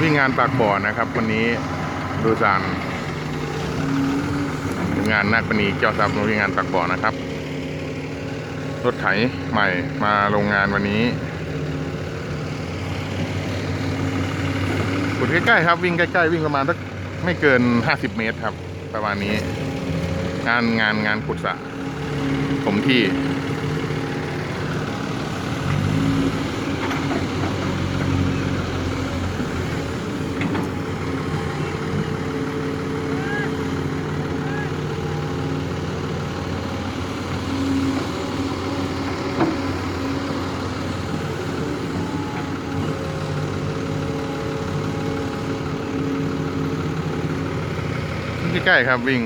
วิ่งงานปากบ่อนะครับ วันนี้ดูสานงานนักปณีเจ้าทรัพย์มาวิ่งงานปากบ่อนะครับ รถไถใหม่มาโรงงานวันนี้ขุดใกล้ๆครับ วิ่งใกล้ๆวิ่งประมาณสักไม่เกิน50เมตรครับ ประมาณนี้ งานงานงานขุดสระผมที่ ใกล้ๆครับวิ่ง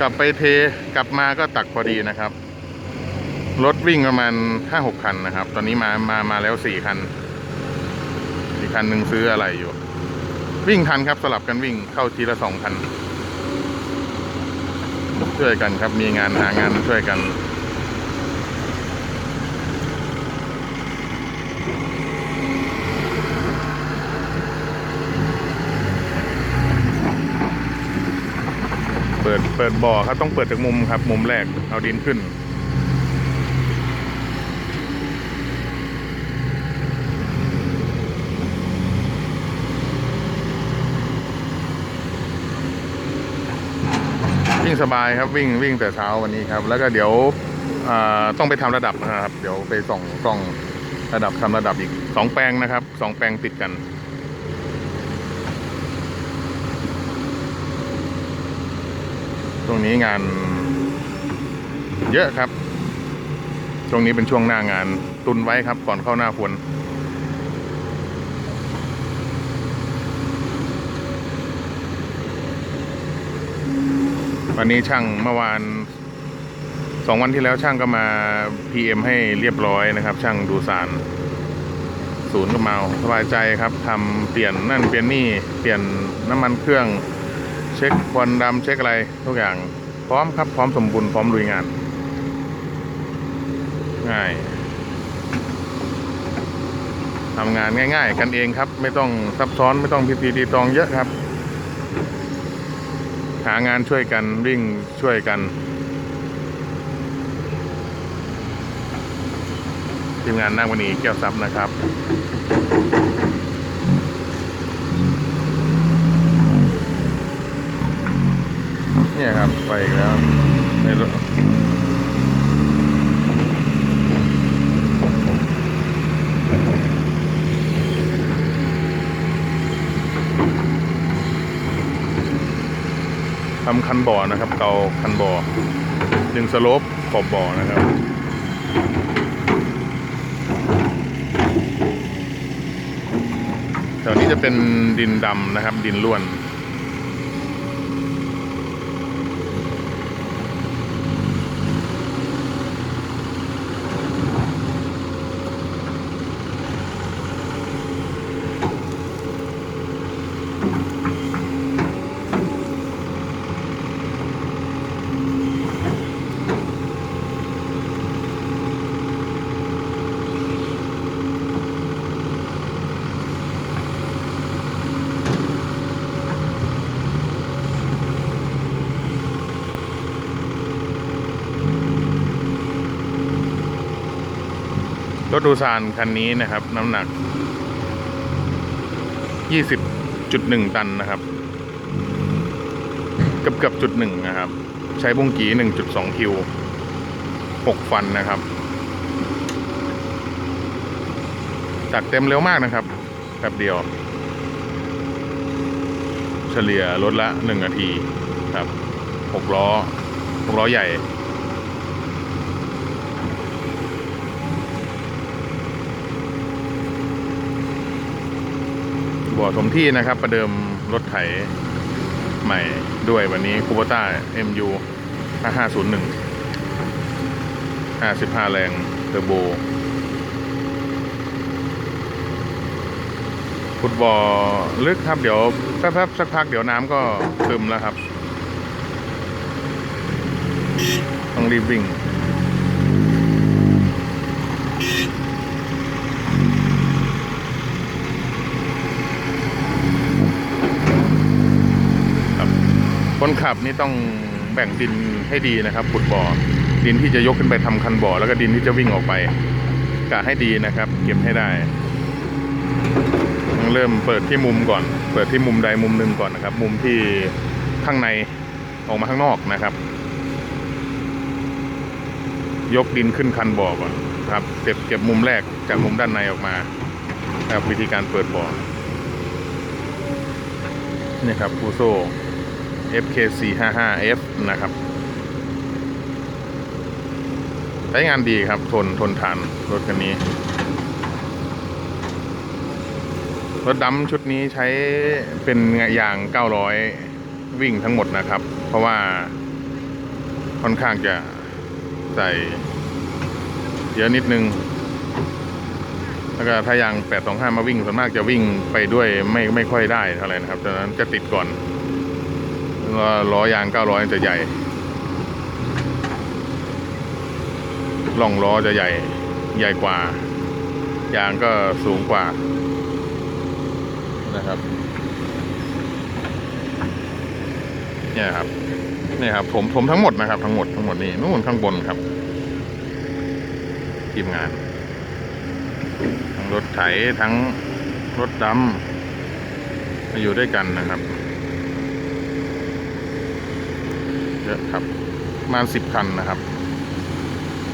กลับไปเทกลับมาก็ตักพอดีนะครับ รถวิ่งประมาณห้าหกคันนะครับ ตอนนี้มามามาแล้วสี่คันอีกคันหนึ่งซื้ออะไรอยู่ วิ่งทันครับสลับกันวิ่งเข้าทีละสองคัน ช่วยกันครับมีงานหางานช่วยกัน เปิดบ่อครับต้องเปิดจากมุมครับ มุมแรกเอาดินขึ้น วิ่งสบายครับวิ่งวิ่งแต่เช้าวันนี้ครับ แล้วก็เดี๋ยวต้องไปทำระดับนะครับ เดี๋ยวไปส่องกล้องระดับทำระดับอีกสองแปลงนะครับสองแปลงติดกัน ช่วงนี้งานเยอะครับ ช่วงนี้เป็นช่วงหน้างานตุนไว้ครับ ก่อนเข้าหน้าฝนวันนี้ช่างเมื่อวานสองวันที่แล้วช่างก็มา PM ให้เรียบร้อยนะครับ ช่างดูสาร ศูนย์ก็มาสบายใจครับทำเปลี่ยนนั่นเปลี่ยนนี่ เปลี่ยนน้ำมันเครื่อง เช็คควันดำเช็คอะไรทุกอย่าง พร้อมครับพร้อมสมบูรณ์พร้อมลุยงาน ง่ายทำงานง่าย ๆ กันเองครับ ไม่ต้องซับซ้อนไม่ต้องพิธีตีตองเยอะครับ หางานช่วยกันวิ่งช่วยกันทีมงานนั่งวันนี้แก้วซับนะครับ เนี่ยครับไปอีกแล้วในรถทำคันบ่อนะครับเตาคันบ่อดึงสโลปขอบบ่อนะครับแถวนี้จะเป็นดินดำนะครับ ดินล้วน ดูซานคันนี้นะครับ น้ำหนัก 20.1 ตันนะครับ เกือบเกือบจุดหนึ่งนะครับ ใช้บุ้งกี 1.2 คิว 6 ฟันนะครับตัดเต็มเร็วมากนะครับแป๊บเดียว เฉลี่ยรถละ 1 นาทีครับ 6 ล้อ6ล้อใหญ่ บ่อถมที่นะครับ ประเดิมรถไถใหม่ด้วยวันนี้คูโบต้า MU 5501 55 แรงเทอร์โบขุดบ่อลึกครับเดี๋ยวแป๊บๆสักพักเดี๋ยวน้ำก็ซึมแล้วครับ ต้องรีบวิ่ง คนขับนี่ต้องแบ่งดินให้ดีนะครับขุดบ่อ ดินที่จะยกขึ้นไปทำคันบ่อ แล้วก็ดินที่จะวิ่งออกไปกะให้ดีนะครับ เก็บให้ได้เริ่มเปิดที่มุมก่อน เปิดที่มุมใดมุมหนึ่งก่อนนะครับ มุมที่ข้างในออกมาข้างนอกนะครับ ยกดินขึ้นคันบ่อก่อนครับเก็บเก็บมุมแรกจากมุมด้านในออกมาครับวิธีการเปิดบ่อนี่ครับฟูโซ FK455F นะครับ ใช้งานดีครับทนทนทานรถคันนี้ รถดำชุดนี้ใช้เป็นยาง 900 วิ่งทั้งหมดนะครับ เพราะว่าค่อนข้างจะใส่เยอะนิดนึง แล้วก็ถ้ายาง 825 มาวิ่งส่วนมากจะวิ่งไปด้วยไม่ไม่ค่อยได้เท่าไหร่นะครับดังนั้นจะติดก่อน แล้วล้อยาง900จะใหญ่ล่องล้อจะใหญ่ใหญ่กว่า ยางก็สูงกว่านะครับเนี่ยครับเนี่ยครับผมผมทั้งหมดนะครับ ทั้งหมดทั้งหมดนี่นู่นข้างบนครับทีมงานทั้งรถไถทั้งรถดำมาอยู่ด้วยกันนะครับ เยอะครับประมาณสิบคันนะครับ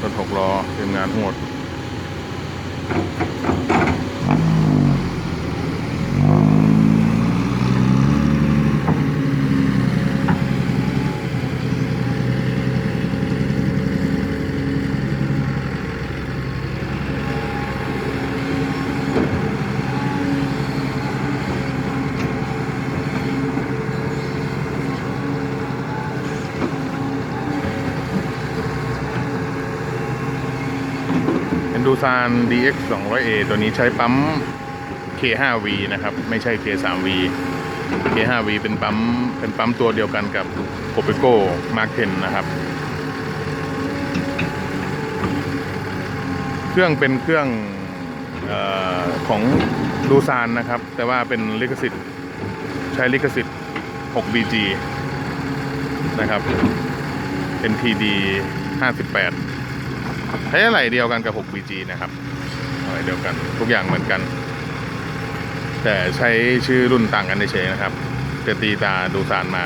รถหกล้อทีมงานทั้งหมด ซาน DX 200A ตัวนี้ใช้ปั๊ม K5V นะครับ ไม่ใช่ K3V K5V เป็นปั๊มเป็นปั๊มตัวเดียวกันกับ o p e c o Mark 10 นะครับ เครื่องเป็นเครื่องออของดูซานนะครับ แต่ว่าเป็นลิขสิทธิ์ใช้ลิขสิทธิ์ 6BG นะครับเป็น TD 58 ใช้อะไรเดียวกันกับ 6BG นะครับอะไรเดียวกันทุกอย่างเหมือนกัน แต่ใช้ชื่อรุ่นต่างกันเฉยนะครับจะตีตาดูสารมา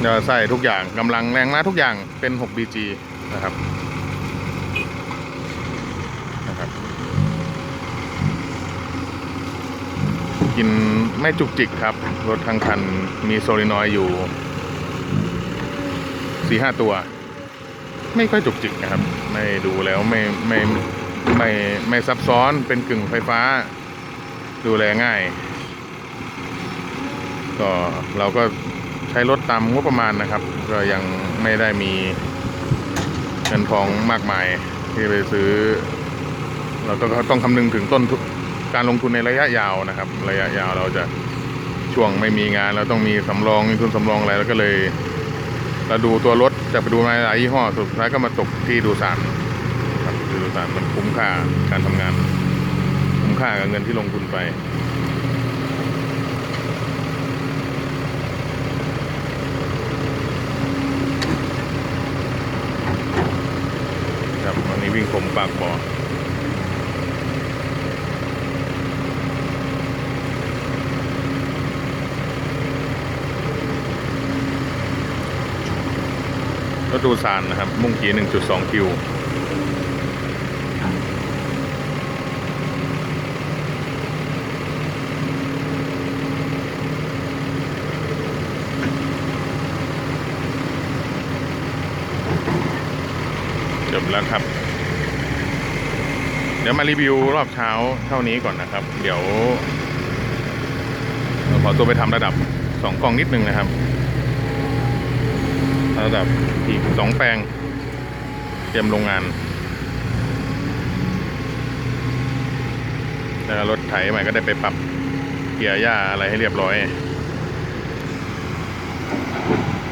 เราใส่ทุกอย่างกำลังแรงม้าทุกอย่างเป็น 6BG นะครับนะครับ กินไม่จุกจิกครับ รถทั้งคันมีโซลินอยด์อยู่สี่ห้าตัว ไม่ค่อยจุกจิกนะครับ ไม่ดูแล้วไม่ไม่ไม่ไม่ซับซ้อนเป็นกึ่งไฟฟ้า ดูแลง่าย ก็เราก็ใช้รถตามงบประมาณนะครับ ก็ยังไม่ได้มีเงินทองมากมายที่ไปซื้อ เราก็ต้องคำนึงถึงต้นการลงทุนในระยะยาวนะครับ ระยะยาวเราจะช่วงไม่มีงานเราต้องมีสำรองมีทุนสำรองอะไรแล้วก็เลย เราดูตัวรถจะไปดูมาหลายยี่ห้อสุดท้ายก็มาตกที่ดูสารครับดูสารมันคุ้มค่าการทำงาน คุ้มค่ากับเงินที่ลงทุนไปครับวันนี้วิ่งผมปากบ่อ รถดูซานนะครับ มุ่งกี1.2 คิว จบแล้วครับ เดี๋ยวมารีวิวรอบเช้าเท่านี้ก่อนนะครับ เดี๋ยว ขอตัวไปทำระดับสองกล่องนิดนึงนะครับ ระดับอีกสองแปลง เตรียมโรงงาน แล้วรถไถใหม่ก็ได้ไปปรับเกียร์หญ้าอะไรให้เรียบร้อย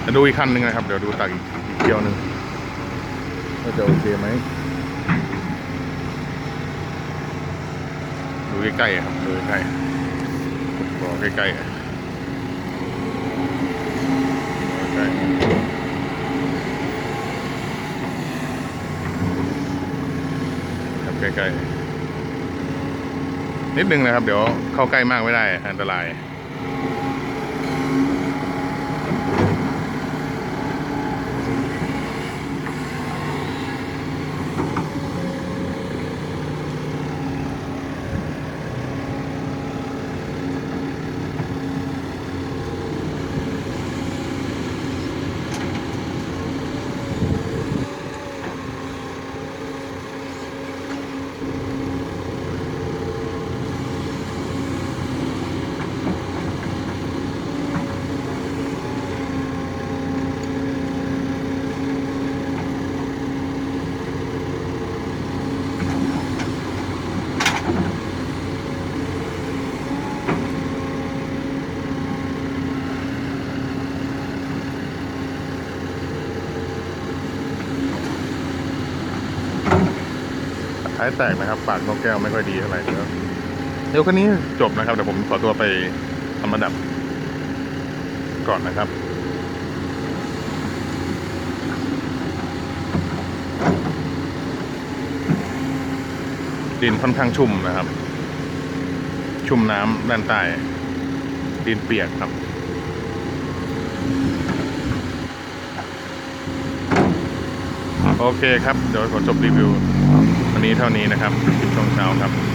จะดูอีกคันหนึ่งนะครับ เดี๋ยวดูตักอีกอีกเที่ยวหนึ่งว่าจะโอเคไหมดูใกล้ๆครับดูใกล้ๆบอกใกล้ๆได้ครับ ใกล้ๆนิดนึงนะครับ เดี๋ยวเข้าใกล้มากไม่ได้อันตราย ท้ายแตกนะครับ ปากนกแก้วไม่ค่อยดีเท่าไหร่เดี๋ยวเดี๋ยวคันนี้จบนะครับเดี๋ยวผมขอตัวไปทำระดับ ก่อนนะครับดินค่อนข้างชุ่มนะครับ ชุ่มน้ำด้านใต้ดินเปียกครับ โอเคครับ เดี๋ยวขอจบรีวิว วันนี้เท่านี้นะครับช่วงเช้าครับ